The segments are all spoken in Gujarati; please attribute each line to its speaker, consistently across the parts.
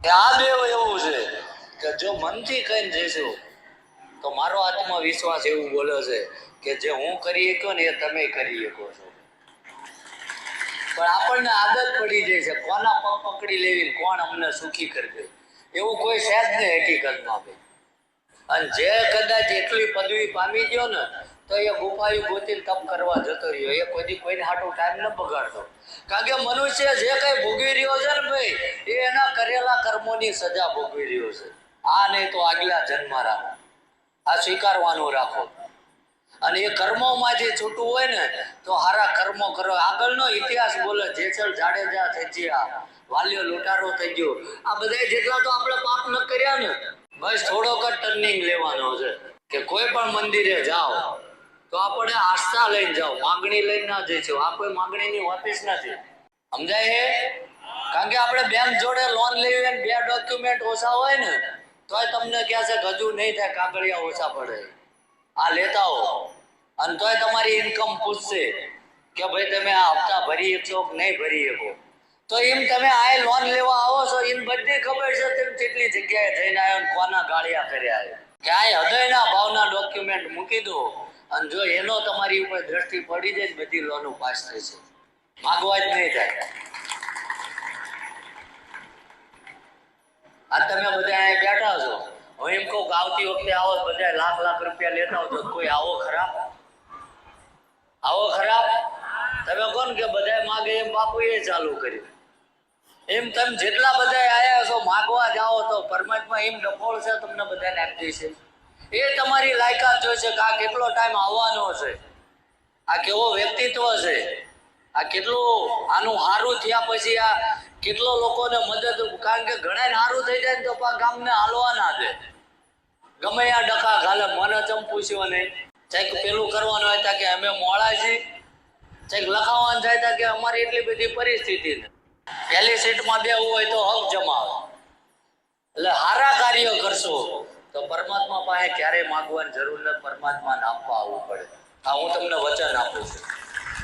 Speaker 1: આ દેવ એવું છે કે જો મનથી કહીને જઈશું, તો મારો આત્મવિશ્વાસ એવું બોલે છે કે જે હું કરી શક્યો ને એ તમે કરી શકો છો. પણ આપણને આદત પડી જાય છે, કોના પગ પકડી લેવી કોણ અમને સુખી કરી એવું કોઈ છે જ નહીં હકીકતમાં ભાઈ. અને જે કદાચ એટલી પદવી પામી ગયો ને તો એ ગુફાયું ગોતીને તપ કરવા જતો રહ્યો. એ કોઈ કોઈને હાટો ટાઈમ ન બગાડતો. કારણ કે મનુષ્ય જે કઈ ભોગવી રહ્યો છે ને ભાઈ, એ એના કરેલા કર્મોની સજા ભોગવી રહ્યો છે. આ નહીં તો આગલા જન્મ રાખો. આ સ્વીકારવાનું રાખો. અને એ કર્મોમાં જે છૂટું હોય ને, તો સારા કર્મો કરો. આગળનો ઇતિહાસ બોલે જેસલ જાડેજા થઈ ગયા. વાલીઓ લૂંટારો થઈ ગયો. આ બધા જેટલા તો આપણે પાપ ન કર્યા ને, બસ થોડોક જ ટર્નિંગ લેવાનો છે. કે કોઈ પણ મંદિરે જાઓ તો આપણે આસ્થા લઈને જાઓ, માંગણી લઈને ના જઈશું આ કોઈ માંગણીની જ નથી. સમજાય કારણ કે આપણે બેંક જોડે લોન લેવી હોય બે ડોક્યુમેન્ટ ઓછા હોય ને, તોય તમને કહે છે હજુ નહીં થાય, કાગળિયા ઓછા પડે. આ લેતા હો અને તોય તમારી ઇન્કમ પૂછશે કે ભાઈ તમે આ હપ્તા ભરી શકશો કે નહીં ભરી શકો. તો એમ તમે આ લોન લેવા આવો છો, એમ બધી ખબર છે તેમ કેટલી જગ્યાએ જઈને આવ્યો કોના ગાળિયા કર્યા છે? કે આ હૃદયના ભાવના ડોક્યુમેન્ટ મૂકી દો. અને જો એનો તમારી ઉપર દ્રષ્ટિ પડી જાય બધી લોનો પાસ થશે માગવા જ નહીં થાય. આ તમે બધા અહીંયા બેઠા છો. હું એમ કહું આવતી વખતે આવો બધા લાખ લાખ રૂપિયા લેતા હોય તો કોઈ આવો ખરાબ. આવો ખરાબ? તમે કોણ કે બધા માગે એમ બાપુએ ચાલુ કર્યું. એમ તમે જેટલા બધા આયા છો, માગવા જાઓ તો પરમાત્મા એમ ડફોળ છે, તમને બધાને આપી છે એ તમારી લાયકાત જોઈશે કે આ કેટલો ટાઈમ આવવાનો છે? આ કેવો વ્યક્તિત્વ છે? આ કેટલું આનું સારું થયા પછી આ કેટલો લોકોને મદદ, કારણ કે ઘણા સારું થઈ જાય ને તો ગામને હાલવાના છે. ગમે આ ડખા ઘાલે મને ચમ પૂછ્યો નહીં. કંઈક પેલું કરવાનું હોય ત્યાં કે અમે મોડા છીએ કંઈક લખાવવાનું થાય ત્યાં કે અમારી એટલી બધી પરિસ્થિતિ ને પહેલી સીટમાં બેવું હોય તો હક જમાવે. એટલે હારા કાર્ય કરશો. તો પરમાત્મા પાસે ક્યારેય માગવાની જરૂર નથી, પરમાત્માને આપવા આવવું પડે. આ હું તમને વચન આપું છું.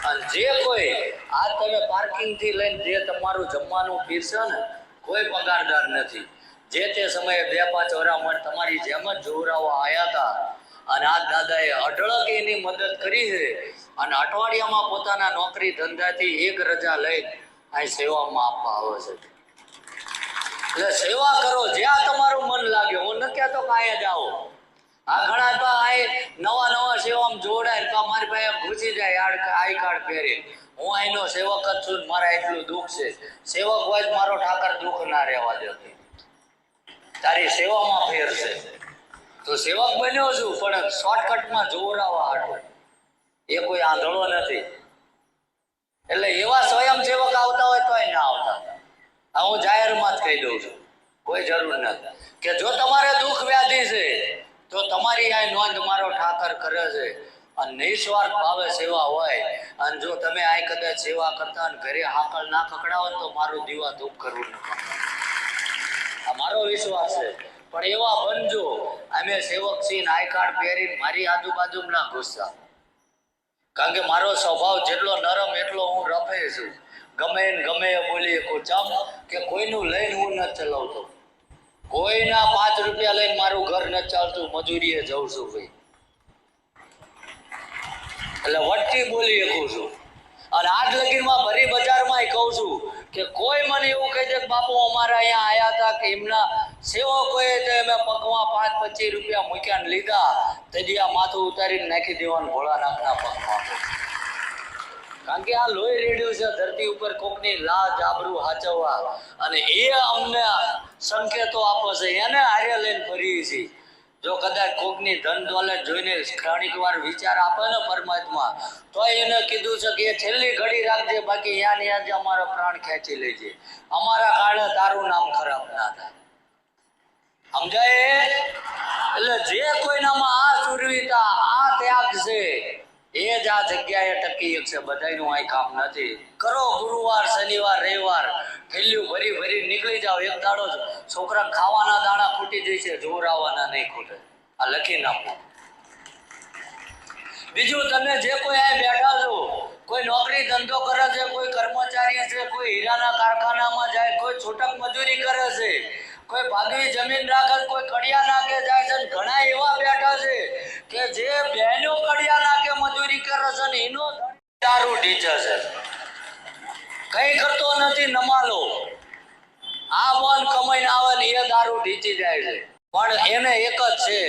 Speaker 1: અને જે કોઈ આ તમે પાર્કિંગથી લઈને જે તમારું જમવાનું પીરશે ને, કોઈ પગારદાર નથી. જે તે સમયે બે પાંચ વરામણ તમારી જેમ જ જોવરાવા આવ્યા હતા. અને આ દાદાએ અઢળક એની મદદ કરી છે. અને અઠવાડિયામાં પોતાના નોકરી ધંધાથી એક રજા લઈ અહીં સેવામાં આપવા આવે છે. એટલે સેવા કરો, જ્યાં તમારું મન લાગે હું ન તો કાંઈ જ જાઓ. આ ઘણા તો આ નવા નવા સેવામાં જોડાય તો મારી પાસે ઘૂસી જાય, આડ આઈ કાર્ડ પહેરી. હું અહીંનો સેવક જ છું મારા એટલું દુઃખ છે. સેવક હોય જ મારો ઠાકર દુઃખ ના રહેવા દે. તારી સેવામાં ફેર છે. તો સેવક બન્યો છું, પણ શોર્ટકટમાં જોવરાવા હાટો. એ કોઈ આંધળો નથી. એટલે એવા સ્વયંસેવક આવતા હોય તોય ના આવતા. આ હું જાહેરમાં જ કહી દઉં છું. કોઈ જરૂર નથી કે જો તમારે દુઃખ વ્યાધિ છે, તો તમારી આ નોંધ મારો ઠાકર કરે છે. અને નિસ્વાર્થ ભાવે સેવા હોય. અને જો તમે આ કદાચ સેવા કરતા અને ઘરે હાકળ ના ખકડાવો તો મારું દીવા દુઃખ કરવું નથી આ મારો વિશ્વાસ છે. પણ એવા બનજો, અમે સેવક છીએ આઈ કાર્ડ પહેરીને મારી આજુબાજુ ના ઘૂસતા. કારણ કે મારો સ્વભાવ જેટલો નરમ એટલો હું રફે છું. ગમે ને ગમે એ બોલી શકું ચમ કે કોઈનું લઈને હું નથી ચલાવતો. કોઈના પાંચ રૂપિયા લઈને મારું ઘર નથી ચાલતું, મજૂરીએ જઉં છું ભાઈ. એટલે વટતી બોલી શકું છું. અને આજ લગીનમાં ભરી બજારમાં કહું છું કે કોઈ મને એવું કહી દે કે, બાપુ, અમારા અહીંયા આવ્યા હતા કે એમના સેવકોએ તો અમે પગમાં પાંચ પચીસ રૂપિયા મૂક્યા ને લીધા. તજી આ માથું ઉતારીને નાખી દેવાનું ભોળાનાથના પગમાં. કારણ કે આ લોહી રેડ્યું છે, ધરતી ઉપર કોકની લાજ, આબરૂ હાચવવા. અને એ અમને સંકેતો આપે છે, એને આર્ય લઈને ફરીએ છીએ. જો કદાચ કોકની ધન દોલત જોઈને ક્ષણિક વાર વિચાર આપે ને પરમાત્મા, તો એને કીધું છે કે છેલ્લી ઘડી રાખજે, બાકી યા ને યા જ અમારો પ્રાણ ખેંચી લેજે. અમારા કારણે તારું નામ ખરાબ ના થાય. સમજાય? એટલે જે કોઈનામાં આ સુરવીતા આ ત્યાગ છે એ જ આ જગ્યાએ ટકી શકશે બધાનું આ કામ નથી. કરો ગુરુવાર, શનિવાર, રવિવાર થેલ્યું ભરી ભરી નીકળી જાઓ, એક દાડો છોકરા ખાવાના દાણા ખૂટી જશે જોર આવવાના નહીં ખૂટે. આ લખી નાખો. બીજું, તમે જે કોઈ આ બેઠા છો, કોઈ નોકરી ધંધો કરે છે, કોઈ કર્મચારી છે, કોઈ હીરાના કારખાનામાં જાય, કોઈ છૂટક મજૂરી કરે છે, કોઈ ભાગવી જમીન રાખે, કોઈ કડિયા નાખે જાય છે, ઘણા એવા બેઠા છે કે જે બહેનો દારૂ ઢીચે છે. કઈ કરતો નથી, નમાલો. આ મન કમાઈને આવે ને એ દારૂ ઢીચી જાય છે. પણ એને એક જ છે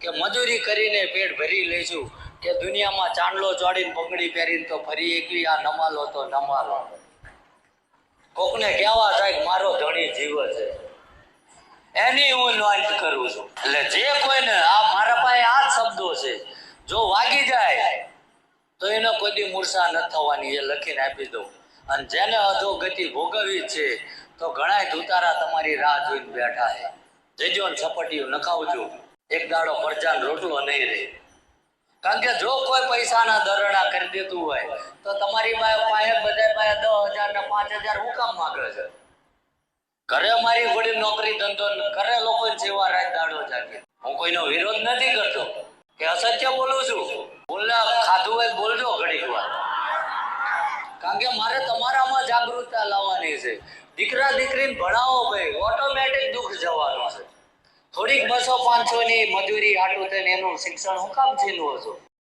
Speaker 1: કે મજૂરી કરીને પેટ ભરી લઈશું કે દુનિયામાં ચાંદલો ચોડીને પગડી પહેરીને તો ફરી એકવી આ નમાલો તો નમાલો. કોકને કહેવા થાય મારો ધણી જીવ છે. એની હું નોંધ કરું છું. એટલે જે કોઈને આ મારા પાસે આ જ શબ્દો છે. જો વાગી જાય તો એને કોઈ દી મૂર્છા ન થવાની એ લખીને આપી દઉં. અને જેને અધોગતિ ભોગવવી છે, તો ઘણાય ધૂતારા તમારી રાહ જોઈને બેઠા છે. જજો ને છપટીયું નખાવજો. એક દાડો મરજાન રોટલો નહીં રહે. કારણ કે જો કોઈ પૈસાના દરણા કરી દેતું હોય, તો તમારી પાસે બધા પાસે દસ હજાર ને પાંચ હજાર હું કામ માંગે છે? ઘરે મારી વડી નોકરી ધંધો ઘરે લોકો જેવા રાત દાડો જાગે. હું કોઈનો વિરોધ નથી કરતો. કે અસત્ય બોલું છું? તમારામાં જાગૃતતા લાવવાની થોડીક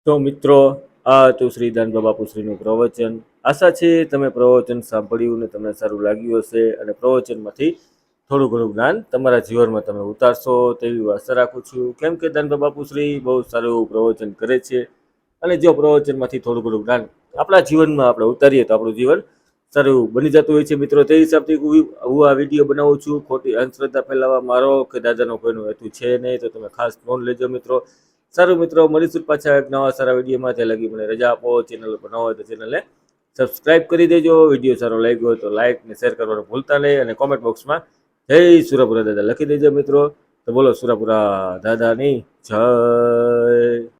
Speaker 2: તો મિત્રો, આ હતું શ્રી દાનબા બાપુશ્રીનું પ્રવચન. આશા છે તમે પ્રવચન સાંભળ્યું ને તમને સારું લાગ્યું હશે અને પ્રવચનમાંથી થોડું ઘણું જ્ઞાન તમારા જીવનમાં તમે ઉતારશો તેવી આશા રાખું છું. કેમ કે દાનબા બાપુશ્રી બહુ સારું એવું પ્રવચન કરે છે. અને જો પ્રવચનમાંથી થોડું ઘણું જ્ઞાન આપણા જીવનમાં આપણે ઉતારીએ તો આપણું જીવન સારું બની જતું હોય છે. મિત્રો, તે હિસાબથી હું હું આ વીડિયો બનાવું છું. ખોટી અંધશ્રદ્ધા ફેલાવવા મારો કે દાદાનો કોઈનો હેતુ છે નહીં, તો તમે ખાસ નોંધ લેજો મિત્રો. સારું મિત્રો, મળીશું પાછા એક નવા સારા વિડીયોમાં ત્યાં લગી મને રજા આપો. ચેનલ પર ન હોય તો ચેનલને સબસ્ક્રાઇબ કરી દેજો. વીડિયો સારો લાગ્યો હોય તો લાઇક ને શેર કરવાનું ભૂલતા નહીં અને કોમેન્ટ બોક્સમાં જય સુરાપુરા દાદા લખી દેજો મિત્રો. તો બોલો સુરાપુરા દાદાની જય.